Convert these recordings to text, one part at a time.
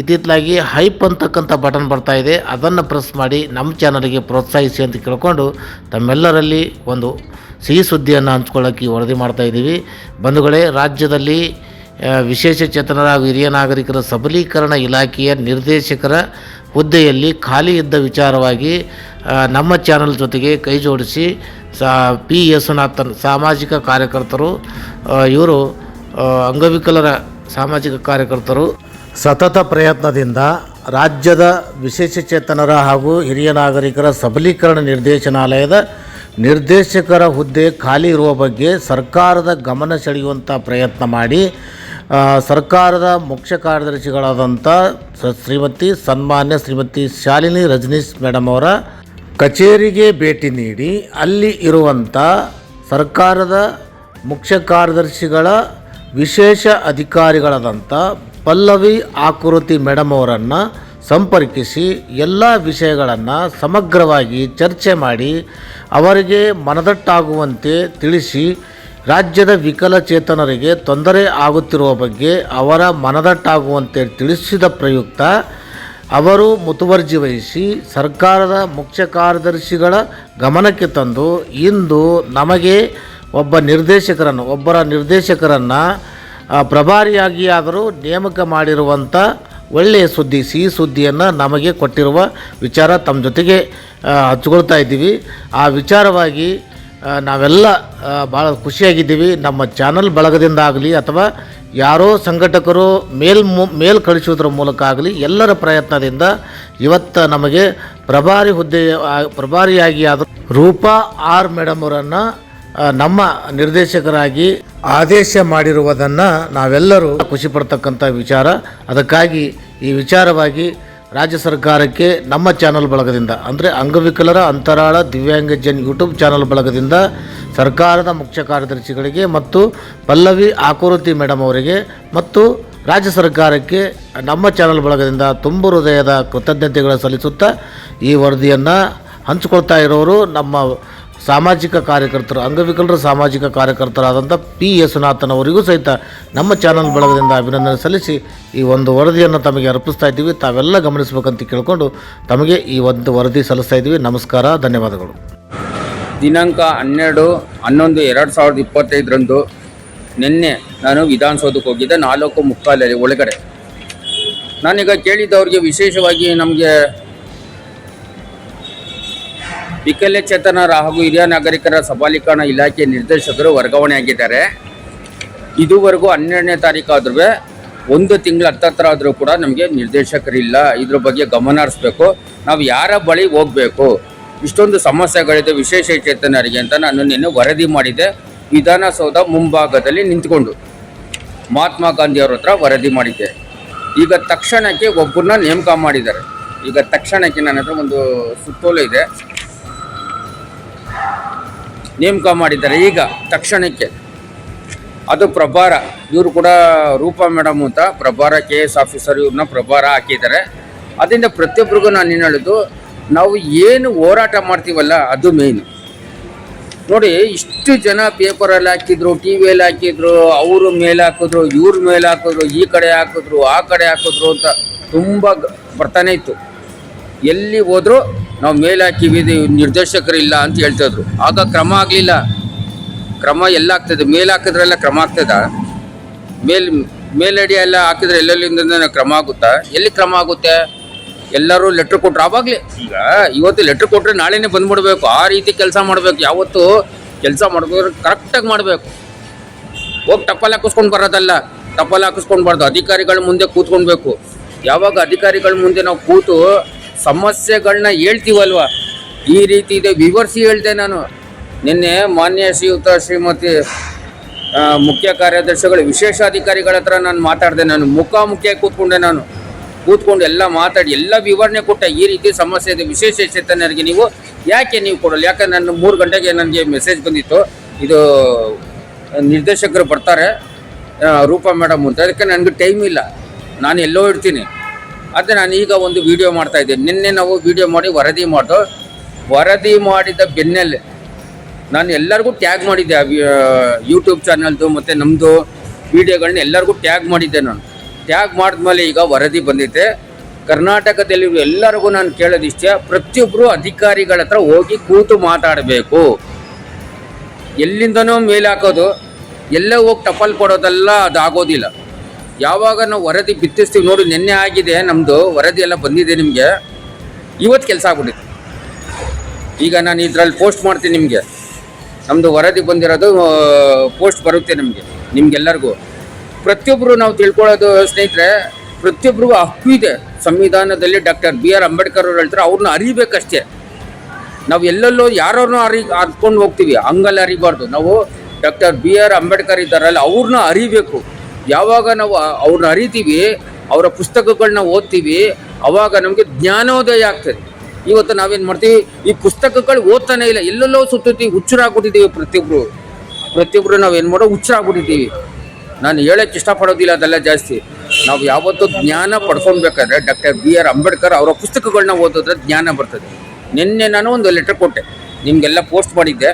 ಇತ್ತಿತ್ತಲಾಗಿ hype ಅಂತಕ್ಕಂಥ button ಬರ್ತಾ ಇದೆ. ಅದನ್ನು ಪ್ರೆಸ್ ಮಾಡಿ ನಮ್ಮ ಚಾನಲ್ಗೆ ಪ್ರೋತ್ಸಾಹಿಸಿ ಅಂತ ಕೇಳಿಕೊಂಡು ತಮ್ಮೆಲ್ಲರಲ್ಲಿ ಒಂದು ಸಿಹಿ ಸುದ್ದಿಯನ್ನು ಹಂಚ್ಕೊಳ್ಳೋಕ್ಕೆ ವರದಿ ಮಾಡ್ತಾ ಇದ್ದೀವಿ. ಬಂಧುಗಳೇ, ರಾಜ್ಯದಲ್ಲಿ ವಿಶೇಷ ಚೇತನರ ಹಾಗೂ ಹಿರಿಯ ನಾಗರಿಕರ ಸಬಲೀಕರಣ ಇಲಾಖೆಯ ನಿರ್ದೇಶಕರ ಹುದ್ದೆಯಲ್ಲಿ ಖಾಲಿ ಇದ್ದ ವಿಚಾರವಾಗಿ ನಮ್ಮ ಚಾನಲ್ ಜೊತೆಗೆ ಕೈ ಜೋಡಿಸಿ, ಸಾ, ಪಿ. ಯೇಸುನಾಥನ್ ಸಾಮಾಜಿಕ ಕಾರ್ಯಕರ್ತರು ಇವರು ಅಂಗವಿಕಲರ ಸಾಮಾಜಿಕ ಕಾರ್ಯಕರ್ತರು ಸತತ ಪ್ರಯತ್ನದಿಂದ ರಾಜ್ಯದ ವಿಶೇಷಚೇತನರ ಹಾಗೂ ಹಿರಿಯ ನಾಗರಿಕರ ಸಬಲೀಕರಣ ನಿರ್ದೇಶನಾಲಯದ ನಿರ್ದೇಶಕರ ಹುದ್ದೆ ಖಾಲಿ ಇರುವ ಬಗ್ಗೆ ಸರ್ಕಾರದ ಗಮನ ಸೆಳೆಯುವಂಥ ಪ್ರಯತ್ನ ಮಾಡಿ ಸರ್ಕಾರದ ಮುಖ್ಯ ಕಾರ್ಯದರ್ಶಿಗಳಾದಂಥ ಶ್ರೀಮತಿ ಸನ್ಮಾನ್ಯ ಶ್ರೀಮತಿ ಶಾಲಿನಿ ರಜನೀಶ್ ಮೇಡಮ್ ಅವರ ಕಚೇರಿಗೆ ಭೇಟಿ ನೀಡಿ, ಅಲ್ಲಿ ಇರುವಂಥ ಸರ್ಕಾರದ ಮುಖ್ಯ ಕಾರ್ಯದರ್ಶಿಗಳ ವಿಶೇಷ ಅಧಿಕಾರಿಗಳಾದಂಥ ಪಲ್ಲವಿ ಆಕೃತಿ ಮೇಡಮ್ ಅವರನ್ನು ಸಂಪರ್ಕಿಸಿ ಎಲ್ಲ ವಿಷಯಗಳನ್ನು ಸಮಗ್ರವಾಗಿ ಚರ್ಚೆ ಮಾಡಿ ಅವರಿಗೆ ಮನದಟ್ಟಾಗುವಂತೆ ತಿಳಿಸಿ ರಾಜ್ಯದ ವಿಕಲಚೇತನರಿಗೆ ತೊಂದರೆ ಆಗುತ್ತಿರುವ ಬಗ್ಗೆ ಅವರ ಮನದಟ್ಟಾಗುವಂತೆ ತಿಳಿಸಿದ ಪ್ರಯುಕ್ತ ಅವರು ಮುತುವರ್ಜಿ ವಹಿಸಿ ಸರ್ಕಾರದ ಮುಖ್ಯ ಕಾರ್ಯದರ್ಶಿಗಳ ಗಮನಕ್ಕೆ ತಂದು ಇಂದು ನಮಗೆ ಒಬ್ಬ ನಿರ್ದೇಶಕರನ್ನು, ಒಬ್ಬರ ನಿರ್ದೇಶಕರನ್ನು ಪ್ರಭಾರಿಯಾಗಿ ಆದರೂ ನೇಮಕ ಮಾಡಿರುವಂಥ ಒಳ್ಳೆಯ ಸುದ್ದಿ ಸಿಹಿ ಸುದ್ದಿಯನ್ನು ನಮಗೆ ಕೊಟ್ಟಿರುವ ವಿಚಾರ ತಮ್ಮ ಜೊತೆಗೆ ಹಚ್ಚಿಕೊಳ್ತಾ ಇದ್ದೀವಿ. ಆ ವಿಚಾರವಾಗಿ ನಾವೆಲ್ಲ ಭಾಳ ಖುಷಿಯಾಗಿದ್ದೀವಿ. ನಮ್ಮ ಚಾನಲ್ ಬಳಗದಿಂದ ಆಗಲಿ ಅಥವಾ ಯಾರೋ ಸಂಘಟಕರು ಮೇಲ್ ಮೇಲ್ ಕಳಿಸುವುದರ ಮೂಲಕ ಆಗಲಿ ಎಲ್ಲರ ಪ್ರಯತ್ನದಿಂದ ಇವತ್ತು ನಮಗೆ ಪ್ರಭಾರಿ ಹುದ್ದೆ, ಆ- ಪ್ರಭಾರಿಯಾಗಿ ಆದ ರೂಪಾ ಆರ್ ಮೇಡಮ್ ಅವರನ್ನು ನಮ್ಮ ನಿರ್ದೇಶಕರಾಗಿ ಆದೇಶ ಮಾಡಿರುವುದನ್ನು ನಾವೆಲ್ಲರೂ ಖುಷಿ ಪಡ್ತಕ್ಕಂಥ ವಿಚಾರ. ಅದಕ್ಕಾಗಿ ಈ ವಿಚಾರವಾಗಿ ರಾಜ್ಯ ಸರ್ಕಾರಕ್ಕೆ ನಮ್ಮ ಚಾನಲ್ ಬಳಗದಿಂದ, ಅಂದರೆ ಅಂಗವಿಕಲರ ಅಂತರಾಳ ದಿವ್ಯಾಂಗಜನ್ ಯೂಟ್ಯೂಬ್ ಚಾನಲ್ ಬಳಗದಿಂದ ಸರ್ಕಾರದ ಮುಖ್ಯ ಕಾರ್ಯದರ್ಶಿಗಳಿಗೆ ಮತ್ತು ಪಲ್ಲವಿ ಆಕೃತಿ ಮೇಡಮ್ ಅವರಿಗೆ ಮತ್ತು ರಾಜ್ಯ ಸರ್ಕಾರಕ್ಕೆ ನಮ್ಮ ಚಾನಲ್ ಬಳಗದಿಂದ ತುಂಬು ಹೃದಯದ ಕೃತಜ್ಞತೆಗಳು ಸಲ್ಲಿಸುತ್ತಾ ಈ ವರದಿಯನ್ನು ಹಂಚಿಕೊಳ್ತಾ ಇರೋರು ನಮ್ಮ ಸಾಮಾಜಿಕ ಕಾರ್ಯಕರ್ತರು, ಅಂಗವಿಕಲರ, ಸಾಮಾಜಿಕ ಕಾರ್ಯಕರ್ತರಾದಂಥ ಪಿ. ಯೇಸುನಾಥನ್ ಅವರಿಗೂ ಸಹಿತ ನಮ್ಮ ಚಾನಲ್ ಬಳಗದಿಂದ ಅಭಿನಂದನೆ ಸಲ್ಲಿಸಿ ಈ ಒಂದು ವರದಿಯನ್ನು ತಮಗೆ ಅರ್ಪಿಸ್ತಾ ಇದ್ದೀವಿ. ತಾವೆಲ್ಲ ಗಮನಿಸಬೇಕಂತ ಕೇಳಿಕೊಂಡು ತಮಗೆ ಈ ಒಂದು ವರದಿ ಸಲ್ಲಿಸ್ತಾ ಇದ್ದೀವಿ. ನಮಸ್ಕಾರ, ಧನ್ಯವಾದಗಳು. ದಿನಾಂಕ ಹನ್ನೆರಡು, ಹನ್ನೊಂದು, ಎರಡು ಸಾವಿರದ ಇಪ್ಪತ್ತೈದರಂದು ನಿನ್ನೆ ನಾನು ವಿಧಾನಸೌಧಕ್ಕೆ ಹೋಗಿದ್ದೆ. ನಾಲ್ಕು ಮುಕ್ಕಾಲಲ್ಲಿ ಒಳಗಡೆ. ನಾನೀಗ ಕೇಳಿದ್ದವ್ರಿಗೆ ವಿಶೇಷವಾಗಿ ನಮಗೆ ವಿಕಲಚೇತನರ ಹಾಗೂ ಹಿರಿಯ ನಾಗರಿಕರ ಸಬಲೀಕರಣ ಇಲಾಖೆ ನಿರ್ದೇಶಕರು ವರ್ಗಾವಣೆಯಾಗಿದ್ದಾರೆ ಇದುವರೆಗೂ ಹನ್ನೆರಡನೇ ತಾರೀಕು ಆದ್ರೂ ಒಂದು ತಿಂಗಳ ಹತ್ತತ್ರ ಆದರೂ ಕೂಡ ನಮಗೆ ನಿರ್ದೇಶಕರಿಲ್ಲ. ಇದ್ರ ಬಗ್ಗೆ ಗಮನ ಹರಿಸ್ಬೇಕು ನಾವು ಯಾರ ಬಳಿ ಹೋಗಬೇಕು? ಇಷ್ಟೊಂದು ಸಮಸ್ಯೆಗಳಿದೆ ವಿಶೇಷ ಚೇತನರಿಗೆ ಅಂತ ನಾನು ನಿನ್ನೆ ವರದಿ ಮಾಡಿದೆ ವಿಧಾನಸೌಧ ಮುಂಭಾಗದಲ್ಲಿ ನಿಂತ್ಕೊಂಡು ಮಹಾತ್ಮ ಗಾಂಧಿಯವ್ರ ಹತ್ರ ವರದಿ ಮಾಡಿದ್ದೆ. ಈಗ ತಕ್ಷಣಕ್ಕೆ ಒಬ್ಬರನ್ನ ನೇಮಕ ಮಾಡಿದ್ದಾರೆ. ಈಗ ತಕ್ಷಣಕ್ಕೆ ನನ್ನ ಹತ್ರ ಒಂದು ಸುತ್ತೋಲೆ ಇದೆ. ನೇಮಕ ಮಾಡಿದ್ದಾರೆ. ಈಗ ತಕ್ಷಣಕ್ಕೆ ಅದು ಪ್ರಭಾರ, ಇವರು ಕೂಡ ರೂಪಾ ಮೇಡಮ್ ಅಂತ ಪ್ರಭಾರ, ಕೆ ಎಸ್ ಆಫೀಸರ್ ಇವ್ರನ್ನ ಪ್ರಭಾರ ಹಾಕಿದ್ದಾರೆ. ಅದರಿಂದ ಪ್ರತಿಯೊಬ್ಬರಿಗೂ ನಾನು ಏನು ಹೇಳೋದು, ನಾವು ಏನು ಹೋರಾಟ ಮಾಡ್ತೀವಲ್ಲ ಅದು ಮೇಯ್ನು ನೋಡಿ, ಇಷ್ಟು ಜನ ಪೇಪರಲ್ಲಿ ಹಾಕಿದ್ರು ಟಿ ವಿಯಲ್ಲಿ ಹಾಕಿದ್ರು, ಅವರು ಮೇಲೆ ಹಾಕಿದ್ರು, ಇವ್ರ ಮೇಲೆ ಹಾಕಿದ್ರು, ಈ ಕಡೆ ಹಾಕಿದ್ರು, ಆ ಕಡೆ ಹಾಕಿದ್ರು ಅಂತ ತುಂಬ ಬರ್ತಾನೆ ಇತ್ತು. ಎಲ್ಲಿ ಹೋದ್ರು ನಾವು ಮೇಲೆ ಹಾಕಿವಿ ಇದು ನಿರ್ದೇಶಕರು ಇಲ್ಲ ಅಂತ ಹೇಳ್ತಿದ್ರು. ಆಗ ಕ್ರಮ ಆಗಲಿಲ್ಲ. ಕ್ರಮ ಎಲ್ಲ ಆಗ್ತದೆ ಮೇಲೆ ಹಾಕಿದ್ರೆಲ್ಲ ಕ್ರಮ ಆಗ್ತದ? ಮೇಲ್, ಮೇಲಡಿ ಎಲ್ಲ ಹಾಕಿದ್ರೆ ಎಲ್ಲೆಲ್ಲಿಂದ ಕ್ರಮ ಆಗುತ್ತಾ? ಎಲ್ಲಿ ಕ್ರಮ ಆಗುತ್ತೆ? ಎಲ್ಲರೂ ಲೆಟ್ರ್ ಕೊಟ್ರು. ಆವಾಗಲೇ ಈಗ ಇವತ್ತು ಲೆಟ್ರ್ ಕೊಟ್ಟರೆ ನಾಳೆನೇ ಬಂದ್ಬಿಡ್ಬೇಕು. ಆ ರೀತಿ ಕೆಲಸ ಮಾಡಬೇಕು. ಯಾವತ್ತು ಕೆಲಸ ಮಾಡಬೇಕು. ಕರೆಕ್ಟಾಗಿ ಮಾಡಬೇಕು. ಹೋಗಿ ಟಪ್ಪಲ್ ಹಾಕಿಸ್ಕೊಂಡು ಬರೋದಲ್ಲ. ಹಾಕಿಸ್ಕೊಂಡು ಹಾಕಿಸ್ಕೊಂಡ್ಬಾರ್ದು ಅಧಿಕಾರಿಗಳ ಮುಂದೆ ಕೂತ್ಕೊಳ್ಬೇಕು. ಯಾವಾಗ ಅಧಿಕಾರಿಗಳ ಮುಂದೆ ನಾವು ಕೂತು ಸಮಸ್ಯೆಗಳನ್ನ ಹೇಳ್ತೀವಲ್ವ? ಈ ರೀತಿ ಇದೆ. ವಿವರಿಸಿ ಹೇಳ್ದೆ ನಾನು. ನಿನ್ನೆ ಮಾನ್ಯ ಶ್ರೀಯುತ ಶ್ರೀಮತಿ ಮುಖ್ಯ ಕಾರ್ಯದರ್ಶಿಗಳು, ವಿಶೇಷಾಧಿಕಾರಿಗಳ ಹತ್ರ ನಾನು ಮಾತಾಡಿದೆ. ನಾನು ಮುಖಾಮುಖಿಯಾಗಿ ಕೂತ್ಕೊಂಡೆ ನಾನು. ಕೂತ್ಕೊಂಡು ಎಲ್ಲ ಮಾತಾಡಿ, ಎಲ್ಲ ವಿವರಣೆ ಕೊಟ್ಟ ಈ ರೀತಿ ಸಮಸ್ಯೆ ಇದೆ. ವಿಶೇಷ ಚೇತನರಿಗೆ ನೀವು ಯಾಕೆ ನೀವು ಕೊಡಲ್ಲ? ಯಾಕೆ ನನ್ನ ಮೂರು ಗಂಟೆಗೆ ನನಗೆ ಮೆಸೇಜ್ ಬಂದಿತ್ತು. ಇದು ನಿರ್ದೇಶಕರು ಬರ್ತಾರೆ. ರೂಪಾ ಮೇಡಮ್ ಅಂತ. ಅದಕ್ಕೆ ನನಗೆ ಟೈಮ್ ಇಲ್ಲ. ನಾನು ಎಲ್ಲೋ ಇಡ್ತೀನಿ ಅದೇ ನಾನು ಈಗ ಒಂದು ವಿಡಿಯೋ ಮಾಡ್ತಾ ಇದ್ದೀನಿ. ನಿನ್ನೆ ನಾವು ವಿಡಿಯೋ ಮಾಡಿ ವರದಿ ಮಾಡು ವರದಿ ಮಾಡಿದ ಬೆನ್ನಲ್ಲಿ ನಾನು ಎಲ್ಲರಿಗೂ ಟ್ಯಾಗ್ ಮಾಡಿದ್ದೆ ಯೂಟ್ಯೂಬ್ ಚಾನಲ್ದು ಮತ್ತು ನಮ್ಮದು ವಿಡಿಯೋಗಳನ್ನ ಎಲ್ಲರಿಗೂ ಟ್ಯಾಗ್ ಮಾಡಿದ್ದೆ ನಾನು. ಟ್ಯಾಗ್ ಮಾಡಿದ್ಮೇಲೆ ಈಗ ವರದಿ ಬಂದಿದೆ. ಕರ್ನಾಟಕದಲ್ಲಿರುವ ಎಲ್ಲರಿಗೂ ನಾನು ಕೇಳೋದಿಷ್ಟೇ ಪ್ರತಿಯೊಬ್ಬರು ಅಧಿಕಾರಿಗಳ ಹತ್ರ ಹೋಗಿ ಕೂತು ಮಾತಾಡಬೇಕು. ಎಲ್ಲಿಂದನೂ ಮೇಲೆ ಹಾಕೋದು, ಎಲ್ಲೇ ಹೋಗಿ ಟಪಲ್ ಕೊಡೋದೆಲ್ಲ ಅದು ಆಗೋದಿಲ್ಲ ಯಾವಾಗ ನಾವು ವರದಿ ಬಿತ್ತಿಸ್ತೀವಿ ನೋಡಿ, ನಿನ್ನೆ ಆಗಿದೆ ನಮ್ಮದು ವರದಿ ಎಲ್ಲ ಬಂದಿದೆ ನಿಮಗೆ. ಇವತ್ತು ಕೆಲಸ ಆಗ್ಬಿಟ್ಟಿದೆ ಈಗ ನಾನು ಇದರಲ್ಲಿ ಪೋಸ್ಟ್ ಮಾಡ್ತೀನಿ ನಿಮಗೆ. ನಮ್ಮದು ವರದಿ ಬಂದಿರೋದು ಪೋಸ್ಟ್ ಬರುತ್ತೆ ನಿಮಗೆ, ನಿಮ್ಗೆಲ್ಲರಿಗೂ. ಪ್ರತಿಯೊಬ್ಬರು ನಾವು ತಿಳ್ಕೊಳ್ಳೋದು ಸ್ನೇಹಿತರೆ ಪ್ರತಿಯೊಬ್ಬರಿಗೂ ಹಕ್ಕು ಇದೆ. ಸಂವಿಧಾನದಲ್ಲಿ ಡಾಕ್ಟರ್ ಬಿ ಆರ್ ಅಂಬೇಡ್ಕರ್ ಅವ್ರು ಹೇಳ್ತಾರೆ, ಅವ್ರನ್ನ ಅರಿಬೇಕಷ್ಟೇ. ನಾವು ಎಲ್ಲೆಲ್ಲೋ ಯಾರನ್ನು ಅರಿ, ಅರ್ಕೊಂಡು ಹೋಗ್ತೀವಿ, ಹಂಗಲ್ಲಿ ಅರಿಬಾರ್ದು. ನಾವು ಡಾಕ್ಟರ್ ಬಿ ಆರ್ ಅಂಬೇಡ್ಕರ್ ಇದ್ದಾರಲ್ಲ, ಅವ್ರನ್ನ ಅರಿಬೇಕು. ಯಾವಾಗ ನಾವು ಅವ್ರನ್ನ ಅರಿತೀವಿ, ಅವರ ಪುಸ್ತಕಗಳನ್ನ ಓದ್ತೀವಿ, ಅವಾಗ ನಮಗೆ ಜ್ಞಾನೋದಯ ಆಗ್ತದೆ. ಇವತ್ತು ನಾವೇನು ಮಾಡ್ತೀವಿ, ಈ ಪುಸ್ತಕಗಳು ಓದ್ತಾನೆ ಇಲ್ಲ, ಎಲ್ಲೆಲ್ಲೋ ಸುತ್ತೀವಿ ಹುಚ್ಚರಾಗ್ಬಿಟ್ಟಿದ್ದೀವಿ ಪ್ರತಿಯೊಬ್ಬರು ಪ್ರತಿಯೊಬ್ಬರು ನಾವೇನು ಮಾಡೋ ಹುಚ್ಚರಾಗ್ಬಿಟ್ಟಿದ್ದೀವಿ. ನಾನು ಹೇಳಕ್ಕೆ ಇಷ್ಟಪಡೋದಿಲ್ಲ, ಅದೆಲ್ಲ ಜಾಸ್ತಿ. ನಾವು ಯಾವತ್ತೂ ಜ್ಞಾನ ಪಡ್ಕೊಳ್ಬೇಕಾದ್ರೆ ಡಾಕ್ಟರ್ ಬಿ ಆರ್ ಅಂಬೇಡ್ಕರ್ ಅವರ ಪುಸ್ತಕಗಳನ್ನ ಓದಿದ್ರೆ ಜ್ಞಾನ ಬರ್ತದೆ. ನಿನ್ನೆ ನಾನು ಒಂದು ಲೆಟರ್ ಕೊಟ್ಟೆ, ನಿಮಗೆಲ್ಲ ಪೋಸ್ಟ್ ಮಾಡಿದ್ದೆ.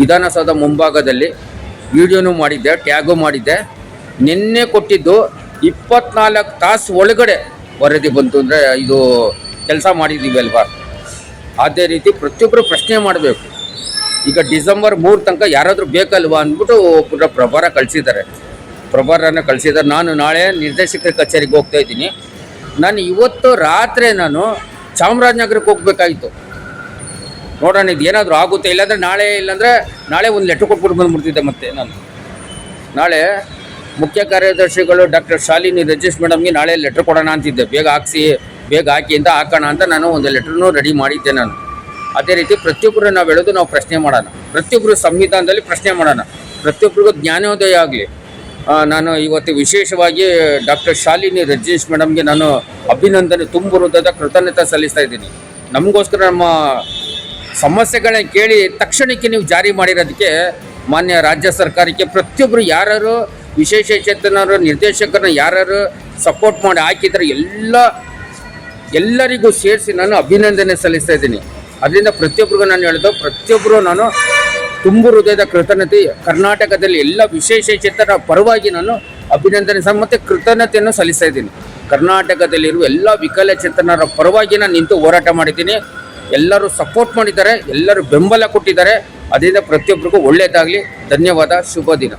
ವಿಧಾನಸೌಧ ಮುಂಭಾಗದಲ್ಲಿ ವಿಡಿಯೋನು ಮಾಡಿದ್ದೆ, ಟ್ಯಾಗೂ ಮಾಡಿದ್ದೆ. ನಿನ್ನೆ ಕೊಟ್ಟಿದ್ದು ಇಪ್ಪತ್ನಾಲ್ಕು ತಾಸು ಒಳಗಡೆ ವರದಿ ಬಂತು ಅಂದರೆ ಇದು ಕೆಲಸ ಮಾಡಿದ್ದೀವಿ ಅಲ್ವಾ? ಅದೇ ರೀತಿ ಪ್ರತಿಯೊಬ್ಬರು ಪ್ರಶ್ನೆ ಮಾಡಬೇಕು. ಈಗ ಡಿಸೆಂಬರ್ ಮೂರು ತನಕ ಯಾರಾದರೂ ಬೇಕಲ್ವಾ ಅಂದ್ಬಿಟ್ಟು ಒಬ್ಬರ ಪ್ರಭಾರ ಕಳಿಸಿದ್ದಾರೆ. ಪ್ರಭಾರನ ಕಳಿಸಿದ್ದಾರೆ. ನಾನು ನಾಳೆ ನಿರ್ದೇಶಕರ ಕಚೇರಿಗೆ ಹೋಗ್ತಾ ಇದ್ದೀನಿ. ನಾನು ಇವತ್ತು ರಾತ್ರಿ ನಾನು ಚಾಮರಾಜನಗರಕ್ಕೆ ಹೋಗ್ಬೇಕಾಗಿತ್ತು ನೋಡೋಣ, ಇದು ಏನಾದರೂ ಆಗುತ್ತೆ ಇಲ್ಲಾಂದರೆ ನಾಳೆ ಇಲ್ಲಾಂದರೆ ನಾಳೆ ಒಂದು ಲೆಟ್ರ್ ಕೊಟ್ಬಿಟ್ಟು ಬಂದ್ಬಿಡ್ತಿದ್ದೆ ಮತ್ತೆ ನಾನು. ನಾಳೆ ಮುಖ್ಯ ಕಾರ್ಯದರ್ಶಿಗಳು ಡಾಕ್ಟರ್ ಶಾಲಿನಿ ರಜೇಶ್ ಮೇಡಮ್ಗೆ ನಾಳೆ ಲೆಟ್ರ್ ಕೊಡೋಣ ಅಂತಿದ್ದೆ. ಬೇಗ ಹಾಕ್ಸಿ, ಬೇಗ ಹಾಕಿ ಅಂತ ಹಾಕೋಣ ಅಂತ ನಾನು ಒಂದು ಲೆಟ್ರನ್ನು ರೆಡಿ ಮಾಡಿದ್ದೆ ನಾನು. ಅದೇ ರೀತಿ ಪ್ರತಿಯೊಬ್ಬರು ನಾವು ಹೇಳೋದು ನಾವು ಪ್ರಶ್ನೆ ಮಾಡೋಣ. ಪ್ರತಿಯೊಬ್ಬರು ಸಂವಿಧಾನದಲ್ಲಿ ಪ್ರಶ್ನೆ ಮಾಡೋಣ. ಪ್ರತಿಯೊಬ್ಬರಿಗೂ ಜ್ಞಾನೋದಯ ಆಗಲಿ. ನಾನು ಇವತ್ತು ವಿಶೇಷವಾಗಿ ಡಾಕ್ಟರ್ ಶಾಲಿನಿ ರಜೇಶ್ ಮೇಡಮ್ಗೆ ನಾನು ಅಭಿನಂದನೆ, ತುಂಬ ಹೃದಯದ ಕೃತಜ್ಞತೆ ಸಲ್ಲಿಸ್ತಾ ಇದ್ದೀನಿ. ನಮಗೋಸ್ಕರ ನಮ್ಮ ಸಮಸ್ಯೆಗಳನ್ನ ಕೇಳಿ ತಕ್ಷಣಕ್ಕೆ ನೀವು ಜಾರಿ ಮಾಡಿರೋದಕ್ಕೆ ಮಾನ್ಯ ರಾಜ್ಯ ಸರ್ಕಾರಕ್ಕೆ ಪ್ರತಿಯೊಬ್ಬರು ಯಾರು ವಿಶೇಷ ಚೇತನರು ನಿರ್ದೇಶಕರನ್ನ ಯಾರು ಸಪೋರ್ಟ್ ಮಾಡಿ ಹಾಕಿದ್ರೆ ಎಲ್ಲ ಎಲ್ಲರಿಗೂ ಸೇರಿಸಿ ನಾನು ಅಭಿನಂದನೆ ಸಲ್ಲಿಸ್ತಾ ಇದ್ದೀನಿ. ಅದರಿಂದ ಪ್ರತಿಯೊಬ್ಬರಿಗೂ ನಾನು ಹೇಳಿದ್ದು ಪ್ರತಿಯೊಬ್ಬರು ನಾನು ತುಂಬು ಹೃದಯದ ಕೃತಜ್ಞತೆ, ಕರ್ನಾಟಕದಲ್ಲಿ ಎಲ್ಲ ವಿಶೇಷ ಚೇತನ ಪರವಾಗಿ ನಾನು ಅಭಿನಂದನೆ ಮತ್ತು ಕೃತಜ್ಞತೆಯನ್ನು ಸಲ್ಲಿಸ್ತಾ ಇದ್ದೀನಿ. ಕರ್ನಾಟಕದಲ್ಲಿರುವ ಎಲ್ಲ ವಿಕಲಚೇತನರ ಪರವಾಗಿ ನಾನು ನಿಂತು ಹೋರಾಟ ಮಾಡಿದ್ದೀನಿ. ಎಲ್ಲರೂ ಸಪೋರ್ಟ್ ಮಾಡಿದ್ದಾರೆ, ಎಲ್ಲರೂ ಬೆಂಬಲ ಕೊಟ್ಟಿದ್ದಾರೆ. ಅದರಿಂದ ಪ್ರತಿಯೊಬ್ಬರಿಗೂ ಒಳ್ಳೆಯದಾಗಲಿ ಧನ್ಯವಾದ, ಶುಭ ದಿನ.